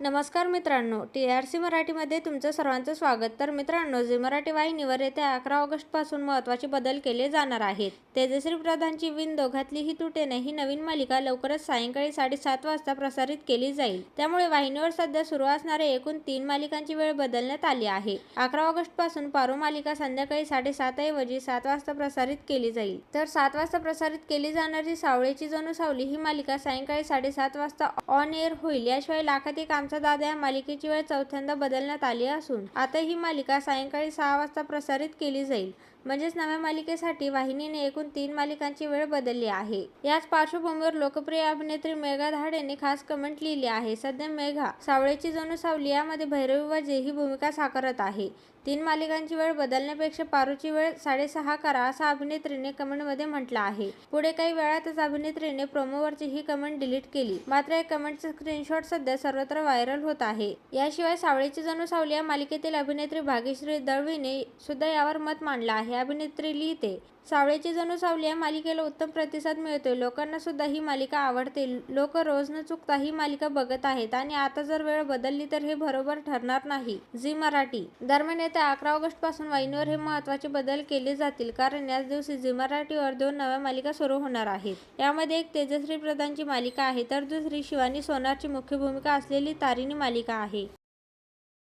नमस्कार मित्रांनो T R C मराठीमध्ये तुमचं सर्वांचं स्वागत. तर मित्रांनो झी मराठी वाहिनीवर येत्या अकरा ऑगस्टपासून महत्त्वाचे बदल केले जाणार आहेत. तेजश्री प्रधानची विण दोघातलीही तुटेने ही नवीन मालिका लवकरच सायंकाळी साडेसात वाजता प्रसारित केली जाईल. त्यामुळे वाहिनीवर सध्या सुरू असणाऱ्या एकूण तीन मालिकांची वेळ बदलण्यात आली आहे. अकरा ऑगस्टपासून पारो मालिका संध्याकाळी साडेसात ऐवजी सात वाजता प्रसारित केली जाईल. तर सात वाजता प्रसारित केली जाणारी सावळेची जणू सावली ही मालिका सायंकाळी साडेसात वाजता ऑन एअर होईल. याशिवाय लाखात एक आमचा दादा या मालिकेची वेळ चौथ्यांदा बदलण्यात आली असून आता ही मालिका सायंकाळी सहा वाजता प्रसारित केली जाईल. म्हणजेच नव्या मालिकेसाठी वाहिनीने एकूण तीन मालिकांची वेळ बदलली आहे. याच पार्श्वभूमीवर लोकप्रिय अभिनेत्री मेघा धाडेने खास कमेंट लिहिली आहे सध्या मेघा सावळेची जणू सावली यामध्ये भैरवी वजे ही भूमिका साकारत आहे. तीन मालिकांची वेळ बदलण्यापेक्षा पारूची वेळ साडेसहा करा असा अभिनेत्रीने कमेंटमध्ये म्हटलं आहे. पुढे काही वेळातच अभिनेत्रीने प्रोमोवरची ही कमेंट डिलीट केली. मात्र या कमेंटचे स्क्रीनशॉट सध्या सर्वत्र व्हायरल होत आहे. याशिवाय सावळेची जणू सावली या मालिकेतील अभिनेत्री भाग्यश्री दळवीने सुद्धा यावर मत मांडलं आहे. अभिनेत्री लिहिते सावळेची जणू सावली या मालिकेला उत्तम प्रतिसाद मिळतोय. लोकांना सुद्धा ही मालिका आवडते. लोक रोज न चुकता ही मालिका बघत आहेत आणि आता जर वेळ बदलली तर हे बरोबर ठरणार नाही. झी मराठी. दरम्यान येत्या अकरा ऑगस्टपासून वाहिनीवर हे महत्त्वाचे बदल केले जातील कारण याच दिवशी झी मराठीवर दोन नव्या मालिका सुरू होणार आहेत. यामध्ये एक तेजश्री प्रधानची मालिका आहे तर दुसरी शिवानी सोनारची मुख्य भूमिका असलेली तारिणी मालिका आहे.